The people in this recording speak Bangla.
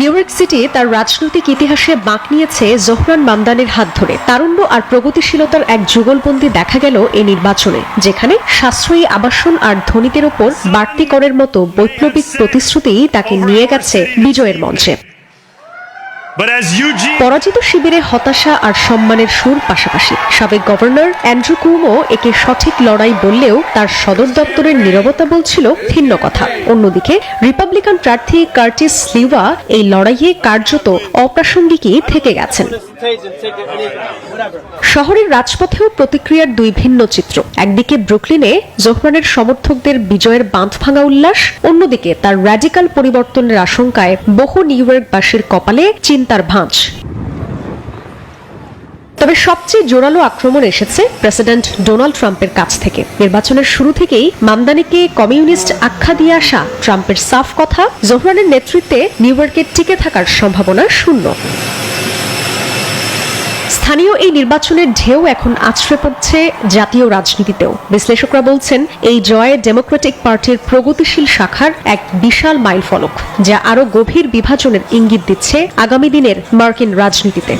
নিউ ইয়র্ক সিটি তার রাজনৈতিক ইতিহাসে বাঁক নিয়েছে জোহরান মামদানের হাত ধরে। তারুণ্য আর প্রগতিশীলতার এক যুগলবন্দি দেখা গেল এই নির্বাচনে, যেখানে সাশ্রয়ী আবাসন আর ধনীদের ওপর বাড়তি করের মতো বৈপ্লবিক প্রতিশ্রুতি তাকে নিয়ে গেছে বিজয়ের মঞ্চে। পরাজিত শিবিরে হতাশা আর সম্মানের সুর পাশাপাশি সাবেক গভর্নর অ্যান্ড্রু কুমো একে সঠিক লড়াই বললেও তার সদর দপ্তরের নীরবতা বলছিল ভিন্ন কথা। অন্যদিকে রিপাবলিকান প্রার্থী কার্টিস লিওয়া এই লড়াইয়ে কার্যত অপ্রাসঙ্গিকই থেকে গেছেন। শহরের রাজপথেও প্রতিক্রিয়ার দুই ভিন্ন চিত্র। একদিকে ব্রুকলিনে জোহরানের সমর্থকদের বিজয়ের বাঁধ ভাঙা উল্লাস, অন্যদিকে তার র্যাডিক্যাল পরিবর্তনের আশঙ্কায় বহু নিউ ইয়র্কবাসীর কপালে চিন্তার ভাঁজ। তবে সবচেয়ে জোরালো আক্রমণ এসেছে প্রেসিডেন্ট ডোনাল্ড ট্রাম্পের কাছ থেকে। নির্বাচনের শুরু থেকেই মামদানিকে কমিউনিস্ট আখ্যা দিয়ে আসা ট্রাম্পের সাফ কথা, জোহরানের নেতৃত্বে নিউ ইয়র্কে টিকে থাকার সম্ভাবনা শূন্য। স্থানীয় এই নির্বাচনের ঢেউ এখন আছড়ে পড়ছে জাতীয় রাজনীতিতেও। বিশ্লেষকরা বলছেন, এই জয়ে ডেমোক্রেটিক পার্টির প্রগতিশীল শাখার এক বিশাল মাইল ফলক, যা আরও গভীর বিভাজনের ইঙ্গিত দিচ্ছে আগামী দিনের মার্কিন রাজনীতিতে।